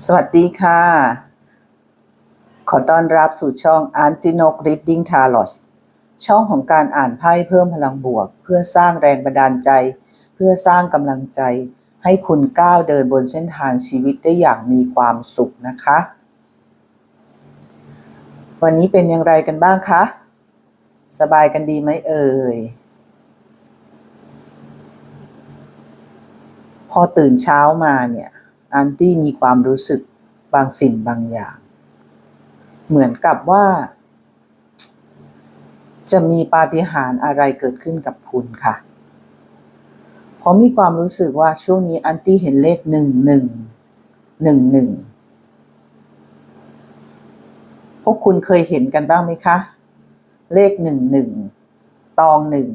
สวัสดีค่ะ ขอต้อนรับสู่ช่อง a n t i n o k Reading Taros ช่องของการอ่านไพ่เพิ่มพลังบวก เพื่อสร้างแรงบันดาลใจ เพื่อสร้างกำลังใจ ให้คุณก้าวเดินบนเส้นทางชีวิตได้อย่างมีความสุขนะคะ วันนี้เป็นอย่างไรกันบ้างคะ สบายกันดีไหมเอ่ยพอตื่นเช้ามาเนี่ย อันตี้มีความรู้สึกบางสิ่งบางอย่าง เหมือนกับว่า จะมีปาฏิหาริย์อะไรเกิดขึ้นกับคุณค่ะ เพราะมีความรู้สึกว่าช่วงนี้อันตี้เห็นเลขหนึ่งหนึ่งหนึ่งหนึ่งพวกคุณเคยเห็นกันบ้างไหมคะ เลขหนึ่งหนึ่งตองหนึ่ง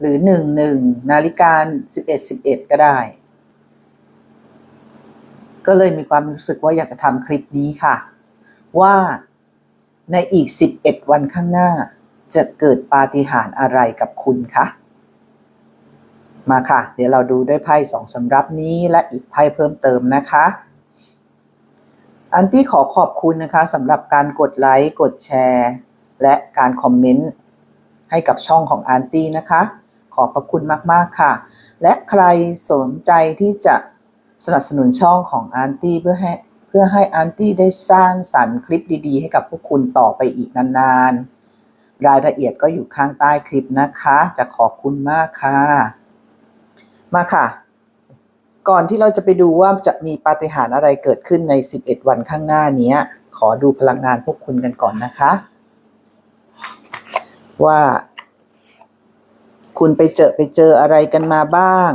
หรือหนึ่งหนึ่งนาฬิกาสิบเอ็ดสิบเอ็ดก็ได้ ก็เลยมีความรู้สึกว่าอยากจะทำคลิปนี้ค่ะ ว่าในอีก 11 วันข้างหน้า จะเกิดปาฏิหาริย์อะไรกับคุณคะมาค่ะ เดี๋ยวเราดูด้วยไพ่สองสำรับนี้และอีกไพ่เพิ่มเติมนะคะ อันที่ขอขอบคุณนะคะสำหรับการกดไลค์กดแชร์ และการคอมเมนต์ให้กับช่องของอันตี้นะคะ ขอบพระคุณมาก ๆ ค่ะ และใครสนใจที่จะ สนับสนุนช่องของอันตี้เพื่อให้เพื่อให้อันตี้ได้สร้างสรรค์คลิปดีๆ ให้กับพวกคุณต่อไปอีกนานๆ รายละเอียดก็อยู่ข้างใต้คลิปนะคะ จะขอบคุณมากค่ะ มาค่ะ ก่อนที่เราจะไปดูว่าจะมีปาฏิหาริย์อะไรเกิดขึ้นใน 11 วันข้างหน้านี้ ขอดูพลังงานพวกคุณกันก่อนนะคะ ว่า คุณไปเจอไปเจออะไรกันมาบ้าง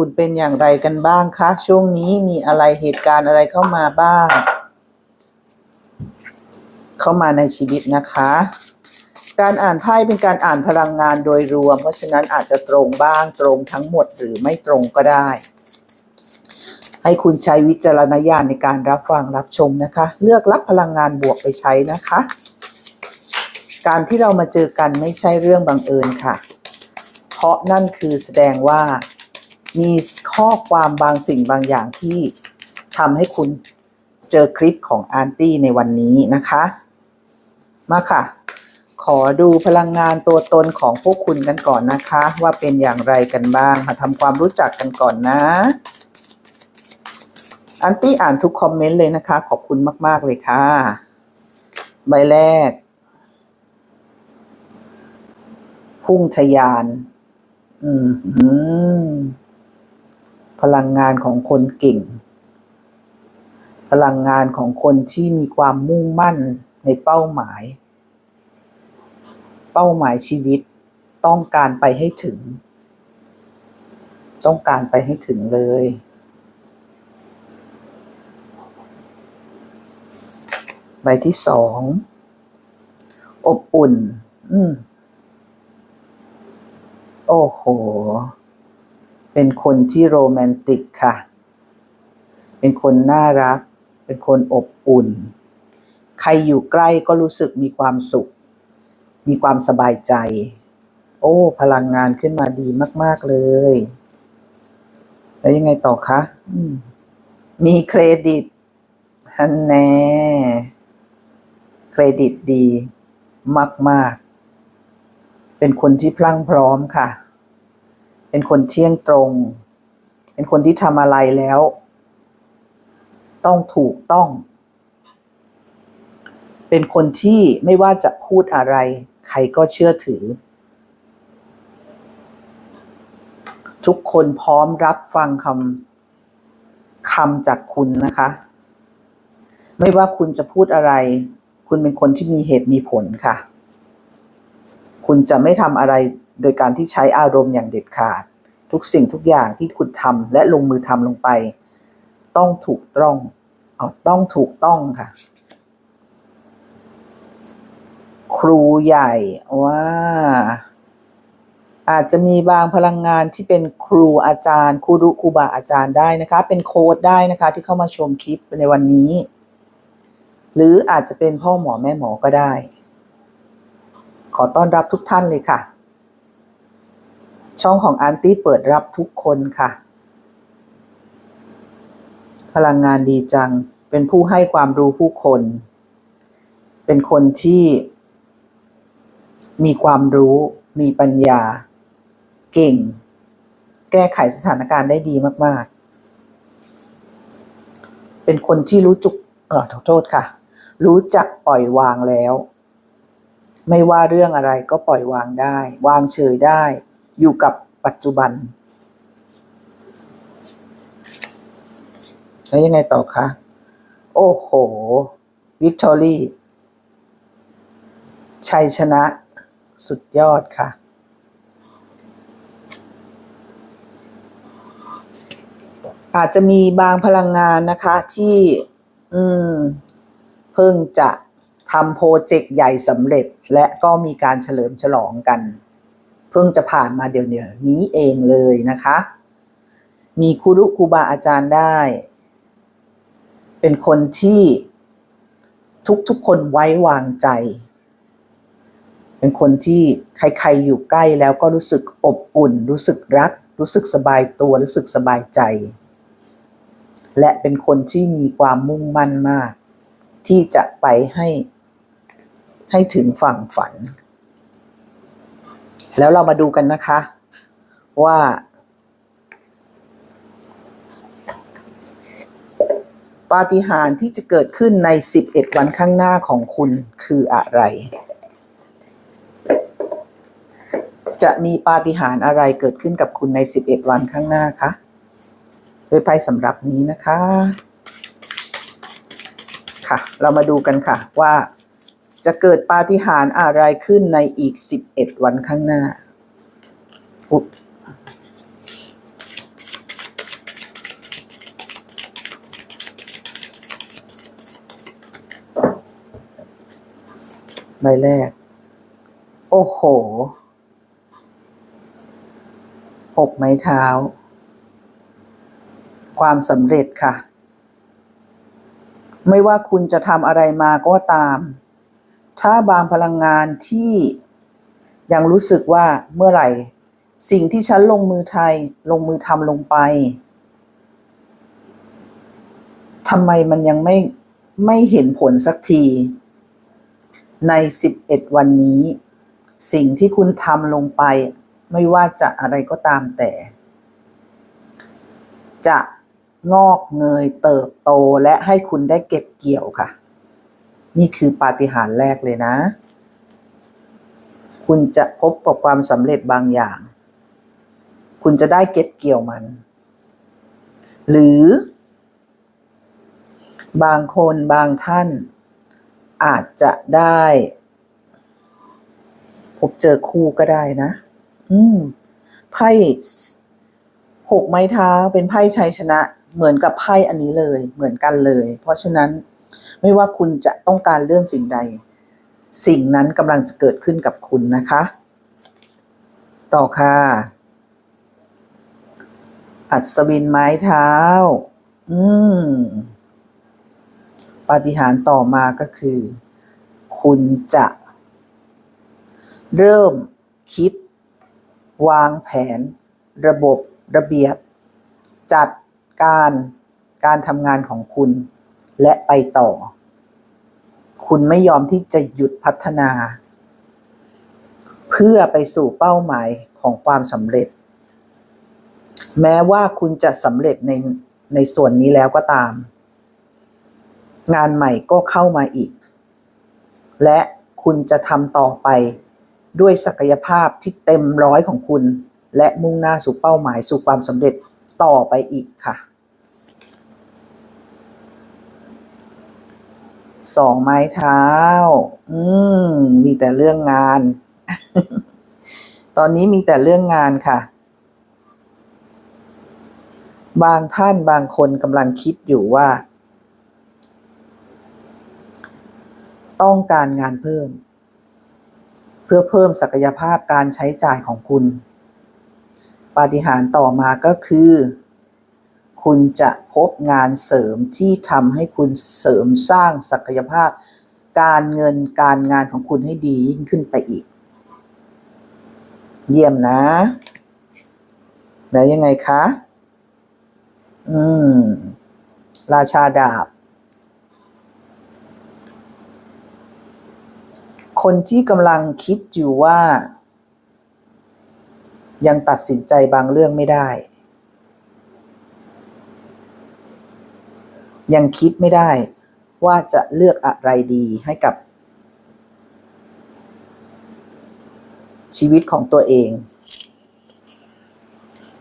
คุณเป็นอย่างไรกันบ้างคะ ช่วงนี้มีอะไรเหตุการณ์อะไรเข้ามาบ้าง เข้ามาในชีวิตนะคะ การอ่านไพ่เป็นการอ่านพลังงานโดยรวม เพราะฉะนั้นอาจจะตรงบ้างตรงทั้งหมดหรือไม่ตรงก็ได้ ให้คุณใช้วิจารณญาณในการรับฟังรับชมนะคะ เลือกรับพลังงานบวกไปใช้นะคะ การที่เรามาเจอกันไม่ใช่เรื่องบังเอิญค่ะ เพราะนั่นคือแสดงว่า มีข้อความบางสิ่งบางอย่างที่ทำให้คุณเจอคลิปของอาร์ตี้ในวันนี้นะคะ มาค่ะ ขอดูพลังงานตัวตนของพวกคุณกันก่อนนะคะ ว่าเป็นอย่างไรกันบ้างมาทำความรู้จักกันก่อนนะอันตี้อ่านทุกคอมเมนต์เลยนะคะ ขอบคุณมาก ๆ เลยค่ะ ใบแรก พุ่งทะยาน อืม พลังงานของคนเก่ง พลังงานของคนที่มีความมุ่งมั่นในเป้าหมาย เป้าหมายชีวิตต้องการไปให้ถึง ต้องการไปให้ถึงเลยใบที่สองอบอุ่น อืมโอ้โห เป็นคนที่โรแมนติกค่ะ เป็นคนน่ารัก เป็นคนอบอุ่น ใครอยู่ใกล้ก็รู้สึกมีความสุข มีความสบายใจ โอ้ พลังงานขึ้นมาดีมาก ๆ เลย แล้วยังไงต่อคะมมีเครดิตฮันแน่เครดิตดีมาก ๆ เป็นคนที่พลั่งพร้อมค่ะ เป็นคนเที่ยงตรง เป็นคนที่ทำอะไรแล้ว ต้องถูกต้อง เป็นคนที่ไม่ว่าจะพูดอะไร ใครก็เชื่อถือ ทุกคนพร้อมรับฟังคำคำจากคุณนะคะ ไม่ว่าคุณจะพูดอะไร คุณเป็นคนที่มีเหตุมีผลค่ะ คุณจะไม่ทำอะไร โดยการที่ใช้อารมณ์อย่างเด็ดขาด ทุกสิ่งทุกอย่างที่คุณทำและลงมือทำลงไป ต้องถูกต้องเอาต้องถูกต้องค่ะ ครูใหญ่ว่าอาจจะมีบางพลังงานที่เป็นครูอาจารย์ครูรุครูบาอาจารย์ได้นะคะ เป็นโค้ดได้นะคะ ที่เข้ามาชมคลิปในวันนี้ หรืออาจจะเป็นพ่อหมอแม่หมอก็ได้ ขอต้อนรับทุกท่านเลยค่ะ ช่องของอันตี้เปิดรับทุกคนค่ะ พลังงานดีจัง เป็นผู้ให้ความรู้ผู้คน เป็นคนที่ มีความรู้ มีปัญญา เก่ง แก้ไขสถานการณ์ได้ดีมาก ๆ เป็นคนที่รู้จุกเออขอโทษค่ะ รู้จักปล่อยวางแล้ว ไม่ว่าเรื่องอะไรก็ปล่อยวางได้ วางเฉยได้ อยู่กับปัจจุบัน แล้วยังไงต่อคะ โอ้โห วิกตอรี่ ชัยชนะสุดยอดค่ะ อาจจะมีบางพลังงานนะคะที่ อืม เพิ่งจะทำโปรเจกต์ใหญ่สำเร็จและก็มีการเฉลิมฉลองกัน เพิ่งจะผ่านมาเดี๋ยวนี้เองเลยนะคะ มีครูรุครูบาอาจารย์ได้ เป็นคนที่ทุกๆคนไว้วางใจ เป็นคนที่ใครๆอยู่ใกล้แล้วก็รู้สึกอบอุ่น รู้สึกรัก รู้สึกสบายตัว รู้สึกสบายใจ และเป็นคนที่มีความมุ่งมั่นมาก ที่จะไปให้ให้ถึงฝั่งฝัน แล้วเรามาดูกันนะคะ ว่าปาฏิหาริย์ที่จะเกิดขึ้นใน 11 วันข้างหน้าของคุณคืออะไร จะมีปาฏิหาริย์อะไรเกิดขึ้นกับคุณใน 11 วันข้างหน้าคะด้วยไพ่สำหรับนี้นะคะ ค่ะ เรามาดูกันค่ะว่า จะเกิดปาฏิหาริย์อะไรขึ้นในอีก 11 วันข้างหน้าใบแรก โอ้โห หกไม้เท้า ความสำเร็จค่ะ ไม่ว่าคุณจะทำอะไรมาก็ตาม ถ้าบางพลังงานที่ยังรู้สึกว่าเมื่อไหร่ สิ่งที่ฉันลงมือไทยลงมือทำลงไปทำไมมันยังไม่ไม่เห็นผลสักที ใน 11 วันนี้ สิ่งที่คุณทำลงไป ไม่ว่าจะอะไรก็ตามแต่ จะงอกเงยเติบโตและให้คุณได้เก็บเกี่ยวค่ะ นี่คือปาฏิหาริย์แรกเลยนะ คุณจะพบกับความสำเร็จบางอย่าง คุณจะได้เก็บเกี่ยวมัน หรือบางคนบางท่านอาจจะได้ พบเจอคู่ก็ได้นะ อืม ไพ่หกไม้เท้าเป็นไพ่ชัยชนะ เหมือนกับไพ่อันนี้เลย เหมือนกันเลย เพราะฉะนั้น ไม่ว่าคุณจะต้องการเรื่องสิ่งใด สิ่งนั้นกำลังจะเกิดขึ้นกับคุณนะคะ ต่อค่ะ อัศวินไม้เท้า อืมปาฏิหาริย์ต่อมาก็คือ คุณจะ เริ่มคิด วางแผน ระบบระเบียบ จัดการการทำงานของคุณ และไปต่อ คุณไม่ยอมที่จะหยุดพัฒนา เพื่อไปสู่เป้าหมายของความสำเร็จ แม้ว่าคุณจะสำเร็จในในส่วนนี้แล้วก็ตาม งานใหม่ก็เข้ามาอีก และคุณจะทำต่อไปด้วยศักยภาพที่เต็มร้อยของคุณ และมุ่งหน้าสู่เป้าหมายสู่ความสำเร็จต่อไปอีกค่ะ สองไม้เท้า อืม มีแต่เรื่องงาน ตอนนี้มีแต่เรื่องงานค่ะ บางท่านบางคนกำลังคิดอยู่ว่า ต้องการงานเพิ่ม เพื่อเพิ่มศักยภาพการใช้จ่ายของคุณ ปาฏิหาริย์ต่อมาก็คือ คุณจะพบงานเสริมที่ทำให้คุณเสริมสร้างศักยภาพ การเงินการงานของคุณให้ดียิ่งขึ้นไปอีก เยี่ยมนะ แล้วยังไงคะ อืม ราชาดาบ คนที่กำลังคิดอยู่ว่า ยังตัดสินใจบางเรื่องไม่ได้ ยังคิดไม่ได้ว่าจะเลือกอะไรดีให้กับ ชีวิตของตัวเอง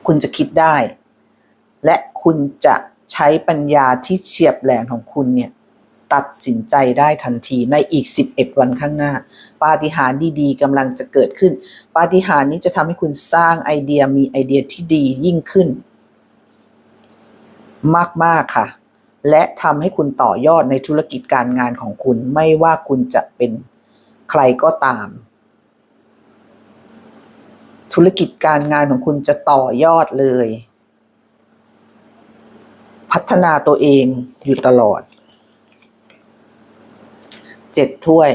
คุณจะคิดได้ และคุณจะใช้ปัญญาที่เฉียบแหลมของคุณเนี่ย ตัดสินใจได้ทันทีในอีก 11 วันข้างหน้า ปาฏิหาริย์ดีๆกำลังจะเกิดขึ้น ปาฏิหาริย์นี้จะทำให้คุณสร้างไอเดียมีไอเดียที่ดียิ่งขึ้น มาก ๆ ค่ะ และทำให้คุณต่อยอดในธุรกิจการงานของคุณ ไม่ว่าคุณจะเป็นใครก็ตาม ธุรกิจการงานของคุณจะต่อยอดเลย พัฒนาตัวเองอยู่ตลอดเจ็ดถ้วย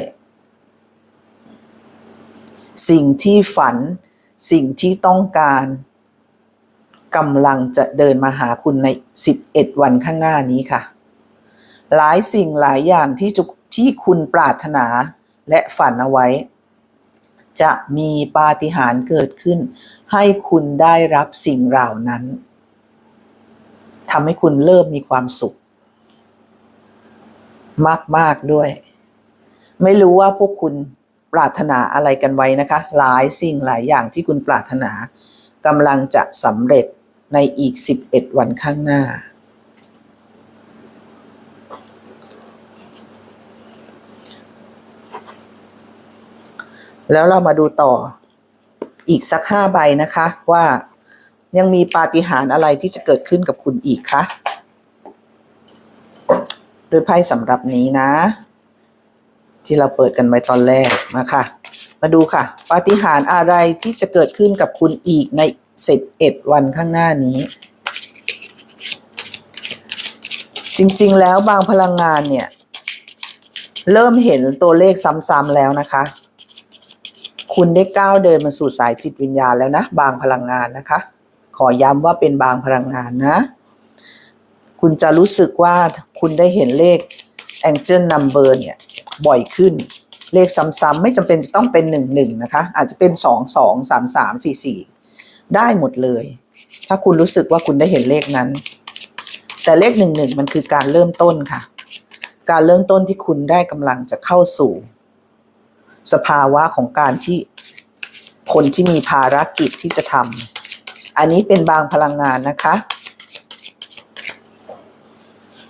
สิ่งที่ฝันสิ่งที่ต้องการ กำลังจะเดินมาหาคุณใน 11 วันข้างหน้านี้ค่ะ หลายสิ่งหลายอย่างที่ที่คุณปรารถนาและฝันเอาไว้ จะมีปาฏิหาริย์เกิดขึ้น ให้คุณได้รับสิ่งเหล่านั้นทำให้คุณเริ่มมีความสุข มาก ๆ ด้วย ไม่รู้ว่าพวกคุณปรารถนาอะไรกันไว้นะคะ หลายสิ่งหลายอย่างที่คุณปรารถนากำลังจะสำเร็จ ในอีก 11 วันข้างหน้า แล้วเรามาดูต่ออีกสักห้าใบนะคะว่ายังมีปาฏิหาริย์อะไรที่จะเกิดขึ้นกับคุณอีกคะโดยไพ่สำหรับนี้นะ ที่เราเปิดกันไว้ตอนแรกมาค่ะมาดูค่ะ ปาฏิหาริย์อะไรที่จะเกิดขึ้นกับคุณอีกใน สิบเอ็ดวันข้างหน้านี้ จริงๆ แล้วบางพลังงานเนี่ย เริ่มเห็นตัวเลขซ้ำๆแล้วนะคะ คุณได้ก้าวเดินมาสู่สายจิตวิญญาณแล้วนะ บางพลังงานนะคะ ขอย้ำว่าเป็นบางพลังงานนะ คุณจะรู้สึกว่าคุณได้เห็นเลข Angel Number เนี่ย บ่อยขึ้นเลขซ้ำๆไม่จำเป็นจะต้องเป็นหนึ่งหนึ่งนะคะ อาจจะเป็นสองสองสามสามสี่สี่ ได้หมดเลย ถ้าคุณรู้สึกว่าคุณได้เห็นเลขนั้น แต่เลขหนึ่งหนึ่งมันคือการเริ่มต้นค่ะ การเริ่มต้นที่คุณได้กำลังจะเข้าสู่ สภาวะของการที่คนที่มีภารกิจที่จะทำอันนี้เป็นบางพลังงานนะคะ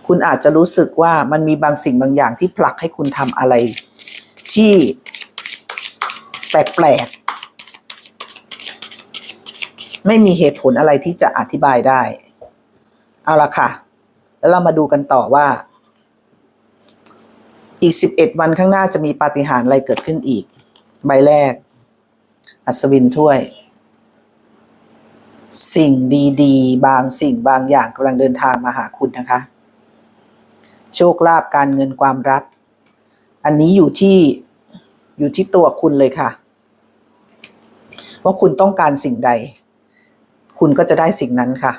คุณอาจจะรู้สึกว่ามันมีบางสิ่งบางอย่างที่ผลักให้คุณทำอะไรที่แปลกๆ ไม่มีเหตุผลอะไรที่จะอธิบายได้ เอาละค่ะ แล้วเรามาดูกันต่อว่า อีก 11 วันข้างหน้าจะมีปาฏิหาริย์อะไรเกิดขึ้นอีก ใบแรก อัศวินถ้วย สิ่งดีๆ บางสิ่งบางอย่างกำลังเดินทางมาหาคุณนะคะ โชคลาภการเงินความรัก อันนี้อยู่ที่อยู่ที่ตัวคุณเลยค่ะ ว่าคุณต้องการสิ่งใด คุณก็จะได้สิ่งนั้นค่ะ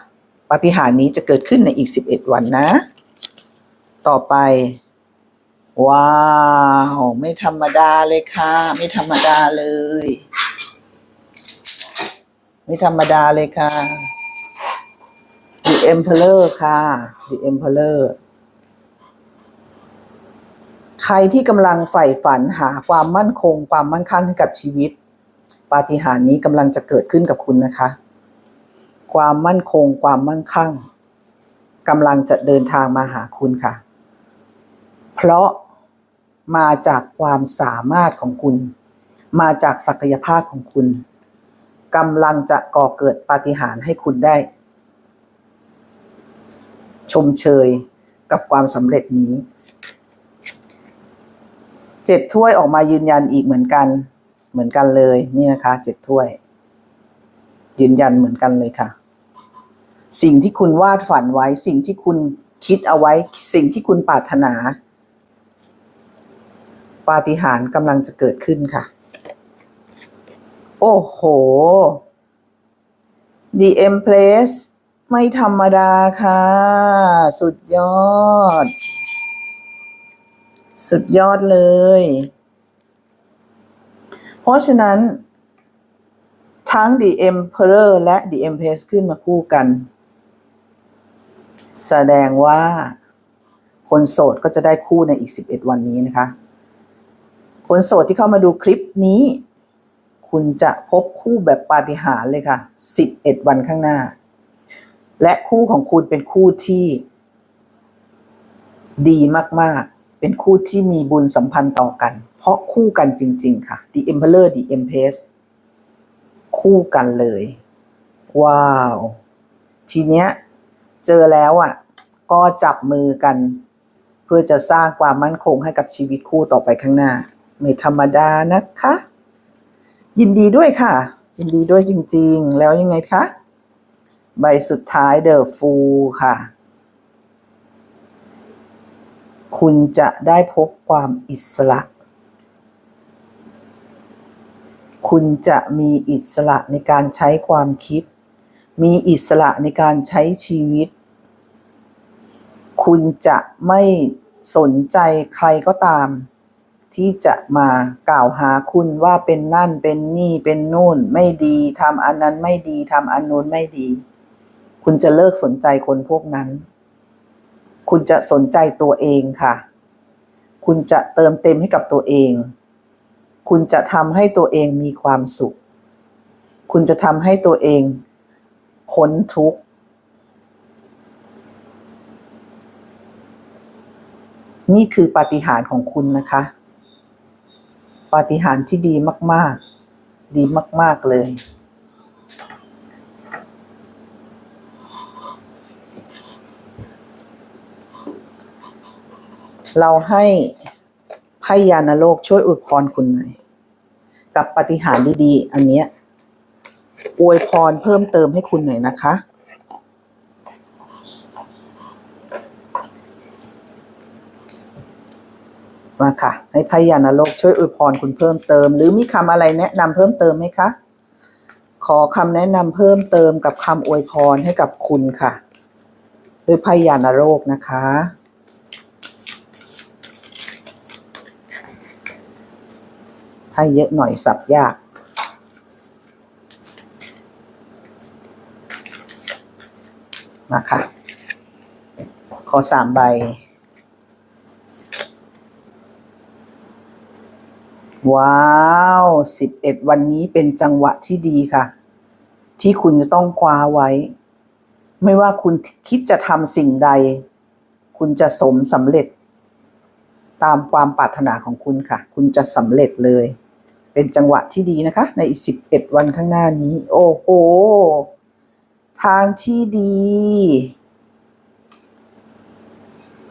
ปาฏิหาริย์นี้จะเกิดขึ้นในอีก 11 วันนะ ต่อไป ว้าว ไม่ธรรมดาเลยค่ะ ไม่ธรรมดาเลย ไม่ธรรมดาเลยค่ะ The Emperor ค่ะ The Emperor ใครที่กำลังใฝ่ฝันหาความมั่นคง ความมั่นคงให้กับชีวิต ปาฏิหาริย์นี้กำลังจะเกิดขึ้นกับคุณนะคะ ความมั่นคง ความมั่งคั่งกำลังจะเดินทางมาหาคุณค่ะ เพราะมาจากความสามารถของคุณ มาจากศักยภาพของคุณกำลังจะก่อเกิดปาฏิหาริย์ให้คุณได้ ชมเชยกับความสำเร็จนี้เจ็ดถ้วยออกมายืนยันอีกเหมือนกัน เหมือนกันเลยนี่นะคะเจ็ดถ้วย ยืนยันเหมือนกันเลยค่ะ สิ่งที่คุณวาดฝันไว้ สิ่งที่คุณคิดเอาไว้ สิ่งที่คุณปรารถนา ปาฏิหาริย์กำลังจะเกิดขึ้นค่ะ โอ้โห The Empress ไม่ธรรมดาค่ะ สุดยอด สุดยอดเลย เพราะฉะนั้น ทั้ง The Emperor และ The Empress ขึ้นมาคู่กัน แสดงว่าคนโสดก็จะได้คู่ในอีก 11 วันนี้นะคะ คนโสดที่เข้ามาดูคลิปนี้ คุณจะพบคู่แบบปาฏิหาริย์เลยค่ะ 11 วันข้างหน้า และคู่ของคุณเป็นคู่ที่ดีมาก ๆ เป็นคู่ที่มีบุญสัมพันธ์ต่อกัน เพราะคู่กันจริง ๆ ค่ะ The Emperor The Empress คู่กันเลย ว้าว ทีเนี้ย เจอแล้วอะก็จับมือกัน เพื่อจะสร้างความมั่นคงให้กับชีวิตคู่ต่อไปข้างหน้า ไม่ธรรมดานะคะ ยินดีด้วยค่ะ ยินดีด้วยจริง ๆ แล้วยังไงคะใบสุดท้ายเดอะฟูค่ะ คุณจะได้พบความอิสระ คุณจะมีอิสระในการใช้ความคิด มีอิสระในการใช้ชีวิต คุณจะไม่สนใจใครก็ตาม ที่จะมากล่าวหาคุณว่าเป็นนั่นเป็นนี่เป็นนู่น ไม่ดีทำอันนั้นไม่ดีทำอันนู้นไม่ดี คุณจะเลิกสนใจคนพวกนั้น คุณจะสนใจตัวเองค่ะ คุณจะเติมเต็มให้กับตัวเอง คุณจะทำให้ตัวเองมีความสุข คุณจะทำให้ตัวเอง พ้นทุกข์นี่คือปาฏิหาริย์ของคุณนะคะ ปาฏิหาริย์ที่ดีมาก ๆ ดีมาก ๆ เลย เราให้ไพ่ยานโลกช่วยอวยพรคุณหน่อย กับปาฏิหาริย์ดี ๆ อันเนี้ย อวยพรเพิ่มเติมให้คุณหน่อยนะคะ มาค่ะ ให้ไพ่ยานโลกช่วยอวยพรคุณเพิ่มเติม หรือมีคำอะไรแนะนำเพิ่มเติมไหมคะ ขอคำแนะนำเพิ่มเติมกับคำอวยพรให้กับคุณค่ะด้วยไพ่ยานโลกนะคะให้เยอะหน่อยสับยาก มาค่ะขอสามใบ ว้าวสิบเอ็ดวันนี้เป็นจังหวะที่ดีค่ะ ที่คุณจะต้องคว้าไว้ ไม่ว่าคุณคิดจะทำสิ่งใด คุณจะสมสำเร็จ ตามความปรารถนาของคุณค่ะ คุณจะสำเร็จเลย เป็นจังหวะที่ดีนะคะ ในอีกสิบเอ็ดวันข้างหน้านี้ โอ้โห ทางที่ดี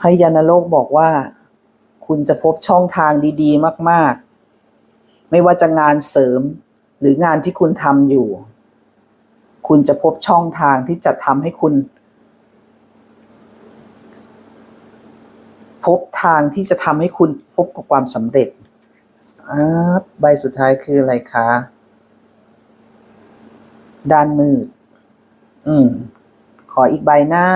พยานโลกบอกว่า คุณจะพบช่องทางดี ๆ มาก ๆ ไม่ว่าจะงานเสริมหรืองานที่คุณทำอยู่ คุณจะพบช่องทางที่จะทำให้คุณ พบทางที่จะทำให้คุณพบกับความสำเร็จอ่าใบสุดท้ายคืออะไรคะ ด้านมืด อืม ขออีกใบหน้า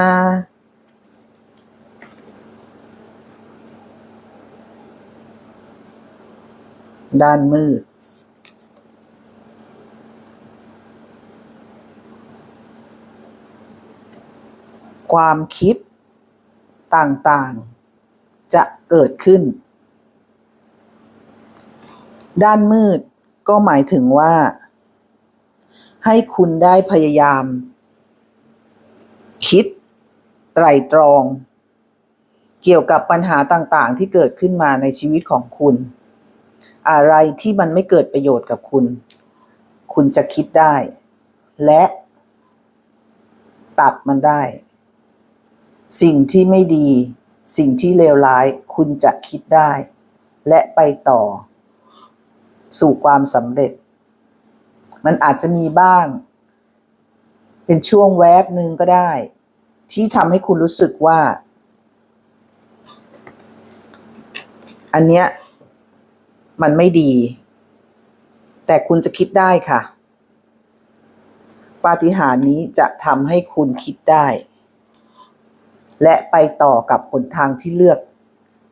ด้านมืด ความคิดต่างๆ จะเกิดขึ้น ด้านมืดก็หมายถึงว่า ให้คุณได้พยายาม คิดไตรตรอง เกี่ยวกับปัญหาต่างๆ ที่เกิดขึ้นมาในชีวิตของคุณ อะไรที่มันไม่เกิดประโยชน์กับคุณ คุณจะคิดได้ และตัดมันได้ สิ่งที่ไม่ดี สิ่งที่เลวร้าย คุณจะคิดได้ และไปต่อ สู่ความสำเร็จ มันอาจจะมีบ้าง เป็นช่วงแวบหนึ่งก็ได้ ที่ทำให้คุณรู้สึกว่า อันเนี้ย มันไม่ดี แต่คุณจะคิดได้ค่ะ ปาฏิหาริย์นี้จะทำให้คุณคิดได้ และไปต่อกับหนทางที่เลือก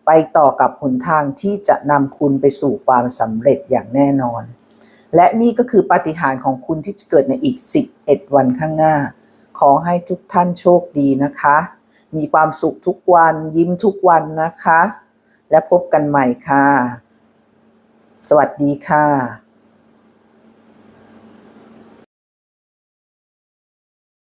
ไปต่อกับหนทางที่จะนำคุณไปสู่ความสำเร็จอย่างแน่นอน และนี่ก็คือปาฏิหาริย์ของคุณที่จะเกิดในอีก 11 วันข้างหน้า ขอให้ทุกท่านโชคดีนะคะ มีความสุขทุกวันยิ้มทุกวันนะคะ และพบกันใหม่ค่ะ สวัสดีค่ะ